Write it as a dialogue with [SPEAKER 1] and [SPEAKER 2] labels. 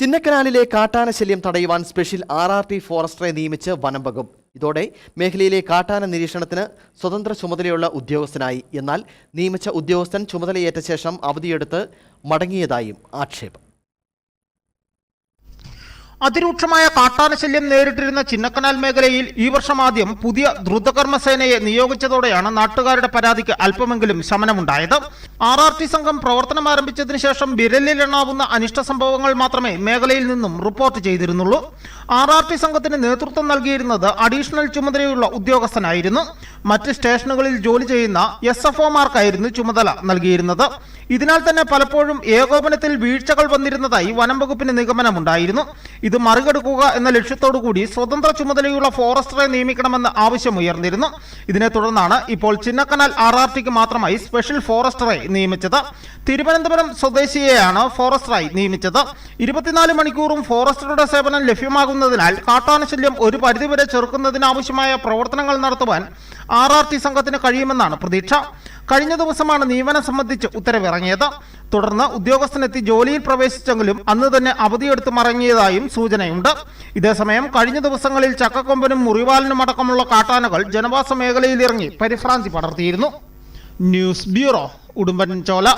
[SPEAKER 1] ചിന്നക്കനാലിലെ കാട്ടാന ശല്യം തടയുവാൻ സ്പെഷ്യൽ ആർ ആർ ടി ഫോറസ്റ്ററെ നിയമിച്ച് വനം വകുപ്പ്. ഇതോടെ മേഖലയിലെ കാട്ടാന നിരീക്ഷണത്തിന് സ്വതന്ത്ര ചുമതലയുള്ള ഉദ്യോഗസ്ഥനായി. എന്നാൽ നിയമിച്ച ഉദ്യോഗസ്ഥൻ ചുമതലയേറ്റ ശേഷം അവധിയെടുത്ത് മടങ്ങിയതായും ആക്ഷേപം.
[SPEAKER 2] അതിരൂക്ഷമായ കാട്ടാനശല്യം നേരിട്ടിരുന്ന ചിന്നക്കനാൽ മേഖലയിൽ ഈ വർഷം ആദ്യം പുതിയ ദ്രുതകർമ്മസേനയെ നിയോഗിച്ചതോടെയാണ് നാട്ടുകാരുടെ പരാതിക്ക് അല്പമെങ്കിലും ശമനമുണ്ടായത്. ആർ ആർ ടി സംഘം പ്രവർത്തനം ആരംഭിച്ചതിനു ശേഷം വിരലിലെണ്ണാവുന്ന അനിഷ്ട സംഭവങ്ങൾ മാത്രമേ മേഖലയിൽ നിന്നും റിപ്പോർട്ട് ചെയ്തിരുന്നുള്ളൂ. ആർ ആർ ടി സംഘത്തിന് നേതൃത്വം നൽകിയിരുന്നത് അഡീഷണൽ ചുമതലയുള്ള ഉദ്യോഗസ്ഥനായിരുന്നു. മറ്റ് സ്റ്റേഷനുകളിൽ ജോലി ചെയ്യുന്ന എസ് എഫ് ഒമാർക്കായിരുന്നു ചുമതല നൽകിയിരുന്നത്. ഇതിനാൽ തന്നെ പലപ്പോഴും ഏകോപനത്തിൽ വീഴ്ചകൾ വന്നിരുന്നതായി വനം വകുപ്പിന് നിഗമനമുണ്ടായിരുന്നു. ഇത് മറികടക്കുക എന്ന ലക്ഷ്യത്തോടു കൂടി സ്വതന്ത്ര ചുമതലയുള്ള ഫോറസ്റ്ററെ നിയമിക്കണമെന്ന് ആവശ്യമുയർന്നിരുന്നു. ഇതിനെ തുടർന്നാണ് ഇപ്പോൾ ചിന്നക്കനാൽ ആർ ആർ ടിക്ക് മാത്രമായി സ്പെഷ്യൽ ഫോറസ്റ്ററെ നിയമിച്ചത്. തിരുവനന്തപുരം സ്വദേശിയെയാണ് ഫോറസ്റ്ററായി നിയമിച്ചത്. ഇരുപത്തിനാല് മണിക്കൂറും ഫോറസ്റ്ററുടെ സേവനം ലഭ്യമാകുന്നതിനാൽ കാട്ടാനശല്യം ഒരു പരിധിവരെ ചെറുക്കുന്നതിനാവശ്യമായ പ്രവർത്തനങ്ങൾ നടത്തുവാൻ ആർ ആർ ടി സംഘത്തിന് കഴിയുമെന്നാണ് പ്രതീക്ഷ. കഴിഞ്ഞ ദിവസമാണ് നിയമനം സംബന്ധിച്ച് ഉത്തരവിറങ്ങിയത്. തുടർന്ന് ഉദ്യോഗസ്ഥനെത്തി ജോലിയിൽ പ്രവേശിച്ചെങ്കിലും അന്ന് തന്നെ അവധിയെടുത്ത് മടങ്ങിയതായും സൂചനയുണ്ട്. ഇതേസമയം കഴിഞ്ഞ ദിവസങ്ങളിൽ ചക്കക്കൊമ്പനും മുറിവാലിനും അടക്കമുള്ള കാട്ടാനകൾ ജനവാസ മേഖലയിൽ ഇറങ്ങി പരിഭ്രാന്തി പടർത്തിയിരുന്നു. ന്യൂസ് ബ്യൂറോ ഉടുമ്പൻ ചോല